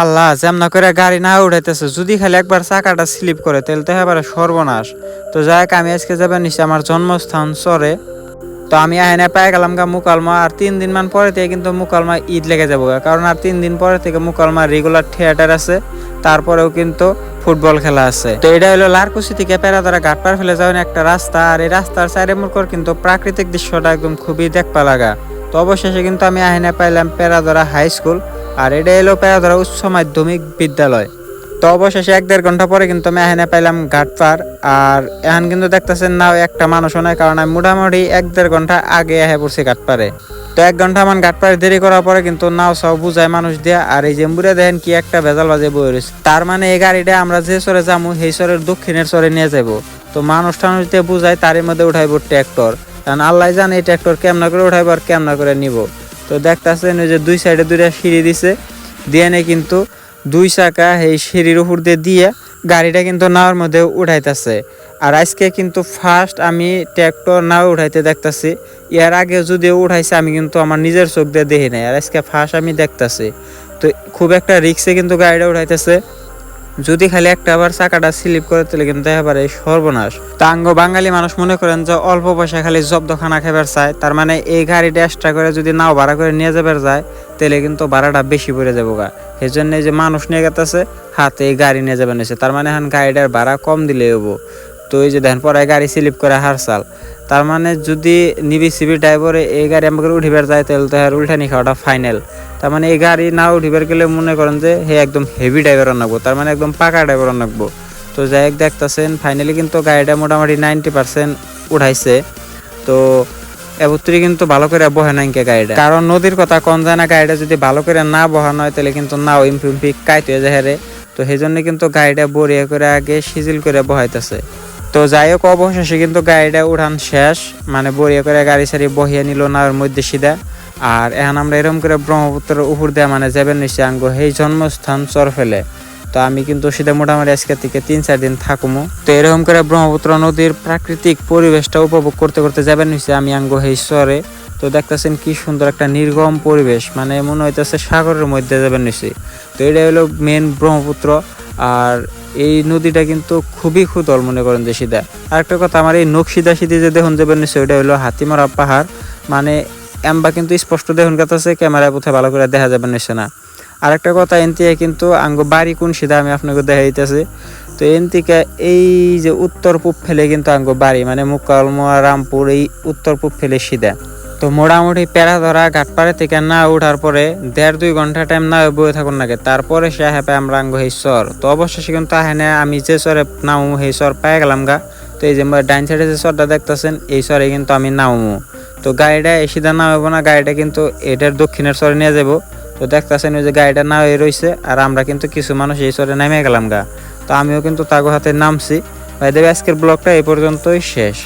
আল্লাহ, যেমন করে গাড়ি না উঠাইতেছে যদি খালি একবার চাকাটা স্লিপ করে, তাহলে তো এবারে সর্বনাশ। তো যাই আমি আজকে যাবেন নিশ্চয় আমার জন্মস্থান চরে। তো আমি আহেনে পাই গেলাম গা মুকালমা, আর তিন দিন মান পরে থেকে কিন্তু মুকালমা ঈদ লেগে যাব। কারণ আর তিন দিন পরে থেকে মুকালমা রেগুলার থিয়েটার আছে, তারপরেও কিন্তু ফুটবল খেলা আছে। তো এটা হলো লারকুসি থেকে পেরাদারা ঘাট পার ফেলে যাওয়ার একটা রাস্তা, আর এই রাস্তার সাইডে মুরকর কিন্তু প্রাকৃতিক দৃশ্যটা একদম খুবই দেখপা লাগা তো অবশেষে কিন্তু আমি আহেনে পাইলাম পেরাদরা হাই স্কুল আর এটা এলো পেরাদরা উচ্চ মাধ্যমিক বিদ্যালয়। তো অবশেষে এক দেড় ঘণ্টা পরে কিন্তু আমি এখানে পাইলাম ঘাট পার আর এখন কিন্তু দেখতেছেন নাও একটা মানুষও নাই কারণ আমি মোটামুটি এক দেড় ঘণ্টা আগে এসে পড়ছি ঘাট পারে তো এক ঘণ্টা আমার ঘাট পারে দেরি করার পরে কিন্তু নাও সব বুঝায় মানুষ দিয়া, আর এই জেম্বুরে দেখেন কি একটা ভেজাল বাজে বই রয়েছে। তার মানে এই গাড়িটা আমরা যে সরে যাব সেই সরের দক্ষিণের সরে নিয়ে যাব। তো মানুষ টানুষ দিয়ে বুঝায়, তারই মধ্যে উঠাইবো ট্র্যাক্টর। কারণ আল্লাহ জানে এই ট্র্যাক্টর কেমন করে উঠাইবো আর কেমন করে নিব। তো দেখতেছেন ওই যে দুই সাইডে দুইটা সিঁড়ি দিছে। দিয়ে নে কিন্তু দুই চাকা এই সিঁড়ির উপর দিয়ে দিয়ে গাড়িটা কিন্তু নাওয়ার মধ্যে উঠাইতেছে। আর আজকে কিন্তু ফার্স্ট আমি ট্র্যাক্টর নাও উঠাইতে দেখতাছি। এর আগে যদিও উঠাইছে, আমি কিন্তু আমার নিজের চোখ দিয়ে দেখি নাই। আর আজকে ফার্স্ট আমি দেখতাছি। তো খুব একটা রিক্সে কিন্তু গাড়িটা উঠাইতেছে। যদি খালি একটা আবার চাকাটা স্লিপ করে তাহলে কিন্তু একেবারে সর্বনাশ। তাঙ্গ বাঙালি মানুষ মনে করেন যে অল্প পয়সা খালি জব্দখানা খাবার চায়, তার মানে এই গাড়িটা এক্সট্রা করে যদি নাও ভাড়া করে নিয়ে যাবার যায়, তাহলে কিন্তু ভাড়াটা বেশি পড়ে যাব গা। সেই জন্য যে মানুষ নিয়ে গেতেছে, হাতে এই গাড়ি নিয়ে যাবেন এসে তার মানে এখন গাড়িটার ভাড়া কম দিলে হব তো এই যে দেখেন, পরে গাড়ি স্লিপ করে হারসাল। তার মানে যদি নিবি সিবি ড্রাইভারে এই গাড়ি আমাকে উঠিবার যায়, তাহলে তো আর উল্টানি খাওয়াটা ফাইনাল তার মানে এই গাড়ি না উঠিবার গেলে মনে করেন যে হে একদম হেভি ড্রাইভার আনাবো তার মানে একদম পাকা ড্রাইভার আনাবো তো যাই হোক, দেখতেছেন ফাইনালি কিন্তু গাড়িটা মোটামুটি নাইনটি পার্সেন্ট উঠাইছে। তো এবত্রি কিন্তু ভালো করে বহে নাই কে গাড়িটা। কারণ নদীর কথা কোন যায় না, গাড়িটা যদি ভালো করে না বহানো হয় তাহলে কিন্তু নাও ইম্পিম্পি কাইতে হয়ে যায় হেরে। তো সেই জন্য কিন্তু গাড়িটা বরিয়া করে আগে সিজিল করে বহাইতেছে। তো যাই হোক, অবশেষে কিন্তু গাড়িটা উঠান শেষ। মানে বরিয়া করে গাড়ি সারি বহিয়া নিল না ওর মধ্যে সিধা। আর এখন আমরা এরকম করে ব্রহ্মপুত্রের উপর দিয়ে মানে যাবেন নিশ্চয় আঙ্গ, সেই জন্মস্থান চর ফেলে তো আমি কিন্তু সেটা মোটামুটি আজকে থেকে তিন, চার দিন থাকুমো। তো এরকম করে ব্রহ্মপুত্র নদীর প্রাকৃতিক পরিবেশটা উপভোগ করতে করতে যাবেন নিশ্চয় আমি আঙ্গ সেই চরে তো দেখতেছেন কি সুন্দর একটা নির্গম পরিবেশ মানে মনে হইতেছে সাগরের মধ্যে যাবেন নিশ্চয়ই তো এটা হলো মেন ব্রহ্মপুত্র। আর এই নদীটা কিন্তু খুবই খুদল মনে করেন যে সিধা। আরেকটা কথা, আমার এই নকশিদা সিধি যে দেখুন যাবেন নিশ্চয়ই ওটা হলো হাতিমারা পাহাড়। মানে এম্বা কিন্তু স্পষ্ট দেখুন কাছে ক্যামেরায় কোথায় ভালো করে দেখা যাবে নিশ্চয় না। আরেকটা কথা এনতিকে কিন্তু আঙ্গ বাড়ি কোন সিধা আমি আপনাকে দেখাইতেছি তো এনতিকে এই যে উত্তর পূব ফেলে কিন্তু আঙ্গ বাড়ি মানে মুকালমোয়া রামপুর, এই উত্তর পূব ফেলে সিধা। তো মোটামুটি প্যারা ধরা ঘাটপাড়ে থেকে না উঠার পরে দেড় দুই ঘণ্টা টাইম না বয়ে থাকুন নাকি তারপরে সে হেপে আমরা আঙ্গ সেই চর। তো অবশেষে কিন্তু আহেনে আমি যে চরে নামু সেই চর পাই গেলাম গা। তো এই যে ডাইন সাইডে যে চরটা দেখতেছেন, এই চরে কিন্তু আমি নামু তো গাড়িটা এসিদা না না, গাড়িটা কিন্তু এটার দক্ষিণের চরে নিয়ে যাব তো দেখতেছেন ওই যে গাড়িটা না হয়ে রয়েছে আর আমরা কিন্তু কিছু মানুষ এই চরে নেমে গেলাম গা। তো আমিও কিন্তু তাগো হাতে নামছি। ভাই, দেবে আজকের ব্লগটা এই পর্যন্তই শেষ।